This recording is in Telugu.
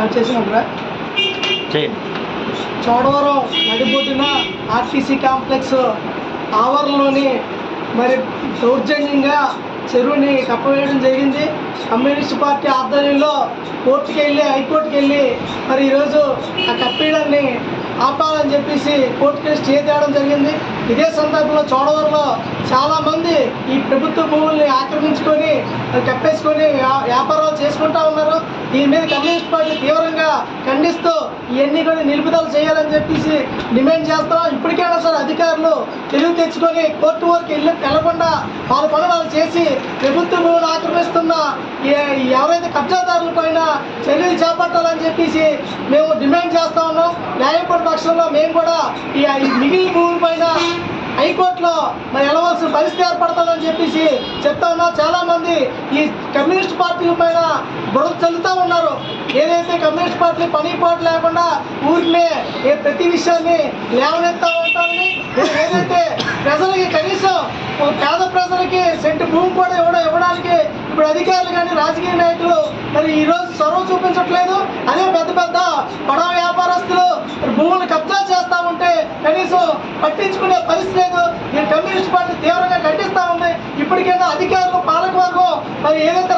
చేసినప్పుడే చేయండి చోడవరం నడిబొడ్డున ఆర్టీసీ కాంప్లెక్స్ ఆవరణలోని మరి దౌర్జన్యంగా చెరువుని కప్పవేయడం జరిగింది. కమ్యూనిస్ట్ పార్టీ ఆధ్వర్యంలో కోర్టుకి వెళ్ళి హైకోర్టుకి వెళ్ళి మరి ఈరోజు ఆ కప్పేయడాన్ని ఆపాలని చెప్పేసి కోర్టుకి వెళ్ళి స్టే తేవడం జరిగింది. ఇదే సందర్భంలో చోడవరంలో చాలామంది ఈ ప్రభుత్వ భూముల్ని ఆక్రమించుకొని కప్పేసుకొని వ్యా- వ్యాపారాలు చేసుకుంటా ఉన్నారు. దీని మీద కమ్యూనిస్ట్ పార్టీ తీవ్రంగా ఖండిస్తూ ఇవన్నీ కూడా నిలుపుదల చేయాలని చెప్పేసి డిమాండ్ చేస్తున్నాం ఇప్పటికైనా సరే అధికారులు తెలివి తెచ్చుకొని కోర్టు వరకు వెళ్ళి వెళ్ళకుండా వాళ్ళ పనులు వాళ్ళు చేసి ప్రభుత్వం ఆక్రమిస్తున్న ఎవరైతే కబ్జాదారుల పైన చర్యలు చేపట్టాలని చెప్పేసి మేము డిమాండ్ చేస్తా ఉన్నాం. న్యాయపడి పక్షంలో మేము కూడా ఈ మిగిలిన భూముల హైకోర్టులో మరి వెళ్ళవలసిన పరిస్థితి ఏర్పడుతుందని చెప్పేసి చెప్తా ఉన్నా చాలామంది ఈ కమ్యూనిస్ట్ పార్టీల పైన బురద చల్లుతూ ఉన్నారు. ఏదైతే కమ్యూనిస్ట్ పార్టీ పని లేకుండా ఊరినే ఏ ప్రతి విషయాన్ని లేవనెత్తా ఉంటారని ఏదైతే ప్రజలకి కనీసం పేద ప్రజలకి సెంటు భూమి కూడా ఇవ్వడం ఇవ్వడానికి ఇప్పుడు అధికారులు కానీ రాజకీయ నాయకులు మరి ఈ రోజు చొరవ చూపించట్లేదు. అదే పెద్ద పెద్ద పడవ వ్యాపారస్తులు భూములు కబ్జా చేస్తా ఉంటే కనీసం పట్టించుకునే పరిస్థితి కమ్యూనిస్ట్ పార్టీ తీవ్రంగా ఖండిస్తా ఉంది. ఇప్పటికైనా అధికారులు పాలకవర్గం మరి ఏదైతే